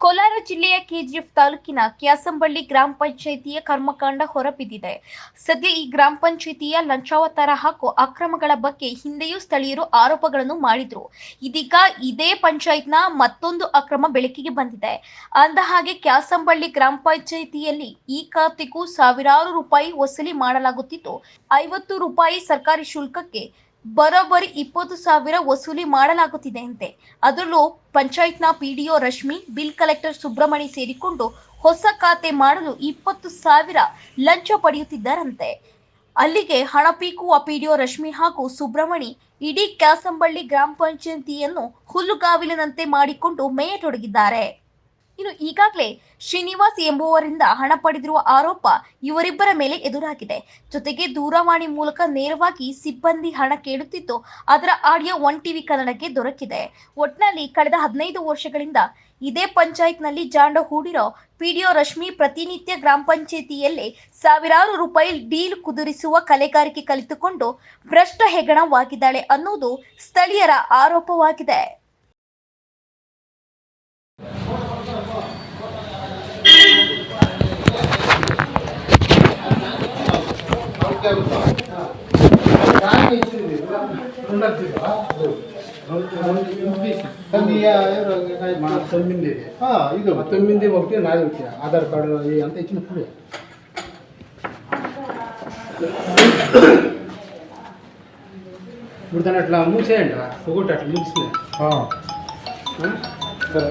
ಕೋಲಾರ ಜಿಲ್ಲೆಯ ಕೆಜಿಎಫ್ ತಾಲೂಕಿನ ಕ್ಯಾಸಂಬಳ್ಳಿ ಗ್ರಾಮ ಪಂಚಾಯಿತಿಯ ಕರ್ಮಕಾಂಡ ಹೊರಬಿದ್ದಿದೆ. ಸದ್ಯ ಈ ಗ್ರಾಮ ಪಂಚಾಯಿತಿಯ ಲಂಚಾವತಾರ ಹಾಗೂ ಅಕ್ರಮಗಳ ಬಗ್ಗೆ ಹಿಂದೆಯೂ ಸ್ಥಳೀಯರು ಆರೋಪಗಳನ್ನು ಮಾಡಿದ್ರು. ಇದೀಗ ಇದೇ ಪಂಚಾಯತ್ನ ಮತ್ತೊಂದು ಅಕ್ರಮ ಬೆಳಕಿಗೆ ಬಂದಿದೆ. ಅಂದ ಹಾಗೆ ಕ್ಯಾಸಂಬಳ್ಳಿ ಗ್ರಾಮ ಪಂಚಾಯಿತಿಯಲ್ಲಿ ಈ ಖಾತೆಗೂ ಸಾವಿರಾರು ರೂಪಾಯಿ ವಸೂಲಿ ಮಾಡಲಾಗುತ್ತಿತ್ತು. ಐವತ್ತು ರೂಪಾಯಿ ಸರ್ಕಾರಿ ಶುಲ್ಕಕ್ಕೆ ಬರೋಬ್ಬರಿ ಇಪ್ಪತ್ತು ಸಾವಿರ ವಸೂಲಿ ಮಾಡಲಾಗುತ್ತಿದೆ ಅಂತೆ ಅದರಲ್ಲೂ ಪಂಚಾಯತ್ನ PDO Rashmi, bill collector Subrahmani ಸೇರಿಕೊಂಡು ಹೊಸ ಖಾತೆ ಮಾಡಲು ಇಪ್ಪತ್ತು ಸಾವಿರ ಲಂಚ ಪಡೆಯುತ್ತಿದ್ದಾರಂತೆ. ಅಲ್ಲಿಗೆ ಹಣ ಪೀಕುವ ಪಿಡಿಒ ರಶ್ಮಿ ಹಾಗೂ ಸುಬ್ರಹ್ಮಣಿ ಇಡೀ ಕ್ಯಾಸಂಬಳ್ಳಿ ಗ್ರಾಮ ಪಂಚಾಯತಿಯನ್ನು ಹುಲ್ಲುಗಾವಿಲಿನಂತೆ ಮಾಡಿಕೊಂಡು ಮೇಯತೊಡಗಿದ್ದಾರೆ. ಇನ್ನು ಈಗಾಗಲೇ ಶ್ರೀನಿವಾಸ್ ಎಂಬುವರಿಂದ ಹಣ ಪಡೆದಿರುವ ಆರೋಪ ಇವರಿಬ್ಬರ ಮೇಲೆ ಎದುರಾಗಿದೆ. ಜೊತೆಗೆ ದೂರವಾಣಿ ಮೂಲಕ ನೇರವಾಗಿ ಸಿಬ್ಬಂದಿ ಹಣ ಕೇಳುತ್ತಿದ್ದು ಅದರ ಆಡಿಯೋ ಒನ್ ಟಿವಿ ಕನ್ನಡಕ್ಕೆ ದೊರಕಿದೆ. ಒಟ್ನಲ್ಲಿ ಕಳೆದ ಹದಿನೈದು ವರ್ಷಗಳಿಂದ ಇದೇ ಪಂಚಾಯತ್ನಲ್ಲಿ ಜಾಂಡ ಹೂಡಿರೋ ಪಿಡಿಒ ರಶ್ಮಿ ಪ್ರತಿನಿತ್ಯ ಗ್ರಾಮ ಪಂಚಾಯಿತಿಯಲ್ಲಿ ಸಾವಿರಾರು ರೂಪಾಯಿ ಡೀಲ್ ಕುದುರಿಸುವ ಕಲೆಗಾರಿಕೆ ಕಲಿತುಕೊಂಡು ಭ್ರಷ್ಟ ಹೆಗಣವಾಗಿದ್ದಾಳೆ ಅನ್ನೋದು ಸ್ಥಳೀಯರ ಆರೋಪವಾಗಿದೆ. తొమ్మిది ఇది తొమ్మిది ఒకటి నాలుగు ఒకటి ఆధార్ కార్డు అంతా ఇచ్చిన ఫుల్ ఇప్పుడు దాన్ని అట్లా మూసేయండి. ఒకటి అట్లా ముగిసింది సరే.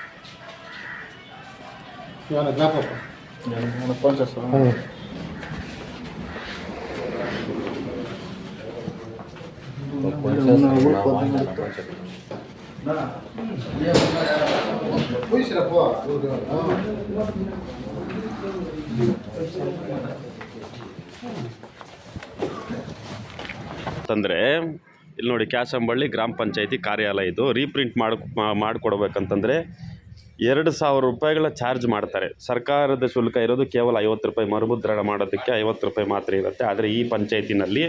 ಇವನ ಅಂತಂದರೆ ಇಲ್ಲಿ ನೋಡಿ ಕ್ಯಾಸಂಬಳ್ಳಿ ಗ್ರಾಮ ಪಂಚಾಯತಿ ಕಾರ್ಯಾಲಯ ಇದು. ರೀಪ್ರಿಂಟ್ ಮಾಡಿ ಮಾಡಿಕೊಡ್ಬೇಕಂತಂದರೆ ಎರಡು ಸಾವಿರ ರೂಪಾಯಿಗಳ ಚಾರ್ಜ್ ಮಾಡ್ತಾರೆ. ಸರ್ಕಾರದ ಶುಲ್ಕ ಇರೋದು ಕೇವಲ ಐವತ್ತು ರೂಪಾಯಿ. ಮರುಮುದ್ರಣ ಮಾಡೋದಕ್ಕೆ ಐವತ್ತು ರೂಪಾಯಿ ಮಾತ್ರ ಇರುತ್ತೆ. ಆದರೆ ಈ ಪಂಚಾಯತಿನಲ್ಲಿ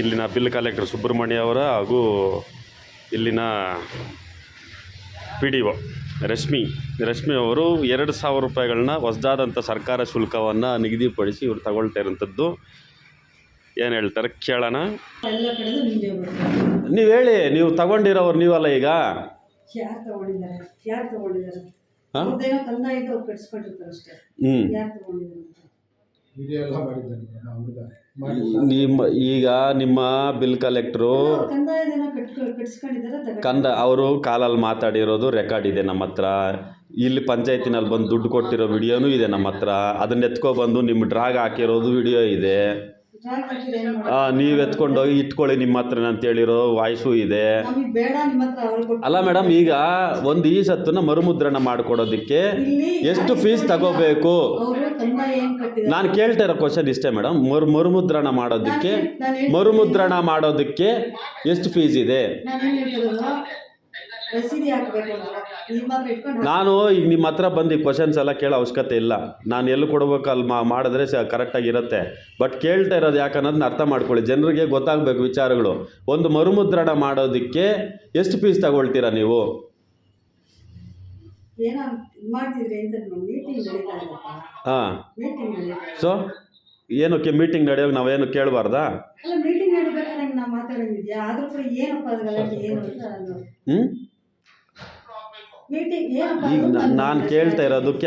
ಇಲ್ಲಿನ ಬಿಲ್ ಕಲೆಕ್ಟರ್ ಸುಬ್ರಹ್ಮಣ್ಯ ಅವರ ಹಾಗೂ ಇಲ್ಲಿನ P D O Rashmi Rashmi ಅವರು ಎರಡು ಸಾವಿರ ರೂಪಾಯಿಗಳನ್ನ ಹೊಸದಾದಂಥ ಸರ್ಕಾರ ಶುಲ್ಕವನ್ನು ನಿಗದಿಪಡಿಸಿ ಇವರು ತಗೊಳ್ತಾ ಇರೋಂಥದ್ದು. ಏನು ಹೇಳ್ತಾರೆ? ಕೇಳೋಣ. ನೀವು ಹೇಳಿ ನೀವು ತಗೊಂಡಿರೋರು ನೀವಲ್ಲ ಈಗ? ಯಾರು ತಗೊಂಡಿದ್ದಾರೆ? ಯಾರು ತಗೊಂಡಿದ್ದಾರೆ? ಹಾಂ? ಅವ್ರದ್ದೇನೋ ಕಂದಾಯ ಇದ್ದು ಅವ್ರು ಕಟ್ಸ್ಕೊಂಡಿರ್ತಾರೆ ಅಷ್ಟೇ. ಹ್ಞೂ ಯಾರು ತಗೊಂಡಿದ್ದಾರೆ ಅಂತ? ವಿಡಿಯೋ ಎಲ್ಲ ಮಾಡಿದ್ದಾನೆ ನಾವು ಹುಡುಗ. ನಿಮ್ಮ ಈಗ ನಿಮ್ಮ ಬಿಲ್ ಕಲೆಕ್ಟ್ರು ಅವ್ರು ಕಂದಾಯದೇನೋ ಕಟ್ಕೊ ಕಟ್ಸ್ಕೊಂಡಿದ್ದಾರೆ ತಗೊಂಡು ಕಂದ ಅವರು ಕಾಲಲ್ಲಿ ಮಾತಾಡಿರೋದು ರೆಕಾರ್ಡ್ ಇದೆ ನಮ್ಮ ಹತ್ರ. ಇಲ್ಲಿ ಪಂಚಾಯತಿನಲ್ಲಿ ಬಂದು ದುಡ್ಡು ಕೊಟ್ಟಿರೋ ವಿಡಿಯೋನೂ ಇದೆ ನಮ್ಮ ಹತ್ರ. ಅದನ್ನ ಎತ್ಕೊಬಂದು ನಿಮ್ಮ ಡ್ರಾಗ್ ಹಾಕಿರೋದು ವಿಡಿಯೋ ಇದೆ. ನೀವು ಎತ್ಕೊಂಡೋಗಿ ಇಟ್ಕೊಳ್ಳಿ ನಿಮ್ಮ ಹತ್ರ ಅಂತ ಹೇಳಿರೋ ವಾಯ್ಸು ಇದೆ. ಅಲ್ಲ ಮೇಡಮ್ ಈಗ ಒಂದು ಈ ಸತ್ತನ್ನ ಮರುಮುದ್ರಣ ಮಾಡಿಕೊಡೋದಕ್ಕೆ ಎಷ್ಟು ಫೀಸ್ ತಗೋಬೇಕು? ನಾನು ಕೇಳ್ತಾ ಇರೋ ಕ್ವಶನ್ ಇಷ್ಟೇ ಮೇಡಮ್ ಮರು ಮರುಮುದ್ರಣ ಮಾಡೋದಕ್ಕೆ ಮರುಮುದ್ರಣ ಮಾಡೋದಕ್ಕೆ ಎಷ್ಟು ಫೀಸ್ ಇದೆ? ರಸೀದಿ ಹಾಕಬೇಕು ಇಟ್ಕೊಂಡು ನಾನು ಈಗ ನಿಮ್ಮ ಹತ್ರ ಬಂದು ಈ ಕ್ವಶನ್ಸ್ ಎಲ್ಲ ಕೇಳೋ ಅವಶ್ಯಕತೆ ಇಲ್ಲ. ನಾನು ಎಲ್ಲಿ ಕೊಡ್ಬೇಕು ಅಲ್ಲಿ ಮಾ ಮಾಡಿದ್ರೆ ಸ ಕರೆಕ್ಟಾಗಿ ಇರುತ್ತೆ. ಬಟ್ ಕೇಳ್ತಾ ಇರೋದು ಯಾಕನ್ನೋದನ್ನ ಅರ್ಥ ಮಾಡ್ಕೊಳ್ಳಿ. ಜನರಿಗೆ ಗೊತ್ತಾಗಬೇಕು ವಿಚಾರಗಳು. ಒಂದು ಮರುಮುದ್ರಣ ಮಾಡೋದಕ್ಕೆ ಎಷ್ಟು ಫೀಸ್ ತಗೊಳ್ತೀರಾ ನೀವು? ಏನೋ ಮಾಡ್ತಿದ್ರೆ ಅಂತ ಮೀಟಿಂಗ್ ನಡೀತಾ ಇರಪ್ಪ ಹಾಂ. ಮೀಟಿಂಗ್ ನಡೀತಾ ಇದೆ ಸೊ ಏನಕ್ಕೆ ಮೀಟಿಂಗ್ ನಡೆಯೋಕೆ ನಾವೇನು ಕೇಳಬಾರ್ದಾ? ಅಲ್ಲ ಮೀಟಿಂಗ್ ನಡಿಬೇಕಾದ್ರೆ ನಾವು ಮಾತಾಡೋದಿದ್ಯಾ? ಆದ್ರೂ ಕೂಡ ಏನಪ್ಪ ಅದು ಗಲಾಟೆ ಏನು ಅಂತ ಅದು ಹ್ಞೂ ಈಗ ನಾನು ಕೇಳ್ತಾ ಇರೋದಕ್ಕೆ